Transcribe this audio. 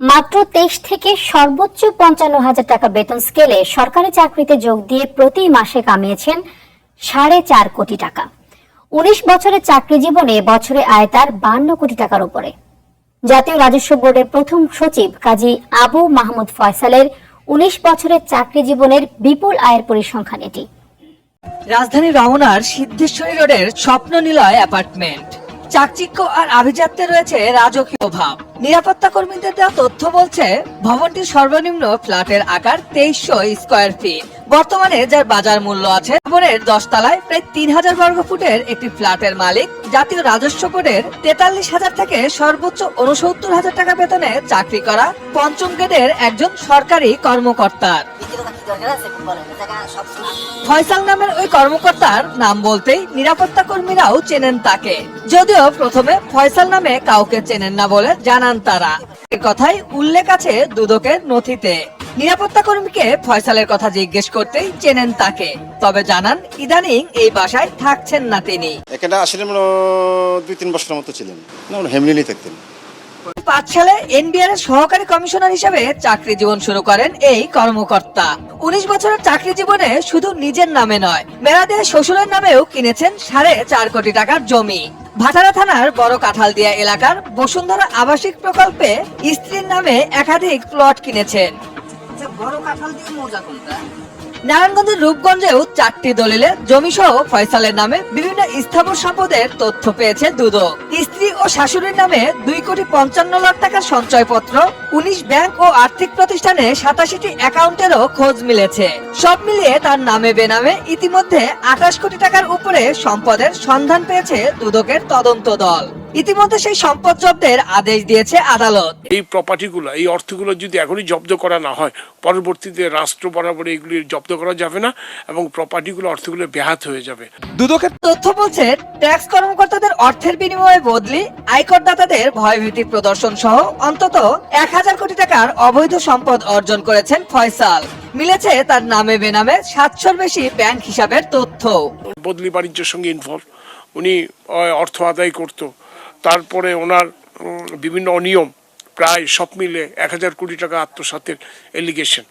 মাত্র তেইশ থেকে সর্বোচ্চ পঞ্চান্ন হাজার টাকা বেতন স্কেলে সরকারি চাকরিতে যোগ দিয়ে প্রতি মাসে কামিয়েছেন সাড়ে চার কোটি টাকা। উনিশ বছরের চাকরি জীবনে বছরে আয় তার বান্ন কোটি টাকার উপরে। জাতীয় রাজস্ব বোর্ডের প্রথম সচিব কাজী আবু মাহমুদ ফয়সালের উনিশ বছরের চাকরি জীবনের বিপুল আয়ের পরিসংখ্যান এটি। রাজধানী রমনার সিদ্ধেশ্বরী রোডের স্বপ্ন নিলয় অ্যাপার্টমেন্ট। চাকচিক্য আর আভিজাত্যে রয়েছে রাজকীয় ভাব। নিরাপত্তা কর্মীদের দেওয়া তথ্য বলছে ভবনটির সর্বনিম্ন ফ্ল্যাটের আকার তেইশশো স্কোয়ার ফিট। বর্তমানে যার বাজার মূল্য আছে, ভবনের দশ তলায় প্রায় তিন হাজার বর্গ ফুটের একটি ফ্ল্যাটের মালিক, জাতীয় রাজস্ব বোর্ডের তেতাল্লিশ হাজার থেকে সর্বোচ্চ উনসত্তর হাজার টাকা বেতনে চাকরি করা পঞ্চম গ্রেডের একজন সরকারি কর্মকর্তার। ফয়সাল নামের ওই কর্মকর্তার নাম বলতেই নিরাপত্তা কর্মীরাও চেনেন তাকে। যদিও প্রথমে ফয়সাল নামে কাউকে চেনেন না বলে জানান তারা। এ কথাই উল্লেখ আছে দুদকের নথিতে। নিরাপত্তা কর্মীকে ফয়সালের কথা জিজ্ঞেস করতেই চেনেন তাকে। তবে জানান, ইদানিং এই বাসায় থাকছেন না তিনি। এখানে আসলে দুই তিন বছরের মতো ছিলেন। না হেমলিনি থাকতেন। পাঁচ সালে এনবিআর এর সহকারী কমিশনার হিসেবে চাকরি জীবন শুরু করেন এই কর্মকর্তা। উনিশ বছরের চাকরি জীবনে শুধু নিজের নামে নয় শ্বশুরের নামেও কিনেছেন সাড়ে চার কোটি টাকার জমি। ভাটারা থানার বড় কাঁঠালদিয়া এলাকার বসুন্ধরা আবাসিক প্রকল্পে স্ত্রীর নামে একাধিক প্লট কিনেছেন। নারায়ণগঞ্জের রূপগঞ্জেও চারটি দলিলে জমি সহ ফয়সালের নামে বিভিন্ন স্থাবর সম্পদের তথ্য পেয়েছে দুদক। স্ত্রী শাশুড়ির নামে দুই কোটি পঞ্চান্ন লাখ টাকার সঞ্চয়পত্র, উনিশ ব্যাংক ও আর্থিক প্রতিষ্ঠানে সাতাশিটি অ্যাকাউন্টেরও খোঁজ মিলেছে। সব মিলিয়ে তার নামে বেনামে ইতিমধ্যে আঠাশ কোটি টাকার উপরে সম্পদের সন্ধান পেয়েছে দুদকের তদন্ত দল। ইতিমধ্যে সেই সম্পদ জব্দের আদেশ দিয়েছে আদালত। এই প্রপার্টিগুলো এই অর্থগুলো যদি এখনই জব্দ করা না হয় পরবর্তীতে রাষ্ট্র বরাবর এগুলি জব্দ করা যাবে না এবং প্রপার্টিগুলো অর্থগুলো ব্যাহাত হয়ে যাবে। দুদকের তথ্য বলছে ট্যাক্স কর্মকর্তাদের অর্থের বিনিময়ে বদলি আয়করদাতাদের ভয়ভীতি প্রদর্শন সহ অন্তত এক হাজার কোটি টাকার অবৈধ সম্পদ অর্জন করেছেন ফয়সাল। মিলেছে তার নামে বেনামে সাতশোর বেশি ব্যাংক হিসাবের তথ্য। বদলি বাণিজ্যের সঙ্গে ইনভলভ উনি অর্থ আদায় করত। তারপরে ওনার বিভিন্ন অনিয়ম প্রায় সব মিলে এক হাজার কোটি টাকা আত্মসাতের এলিগেশন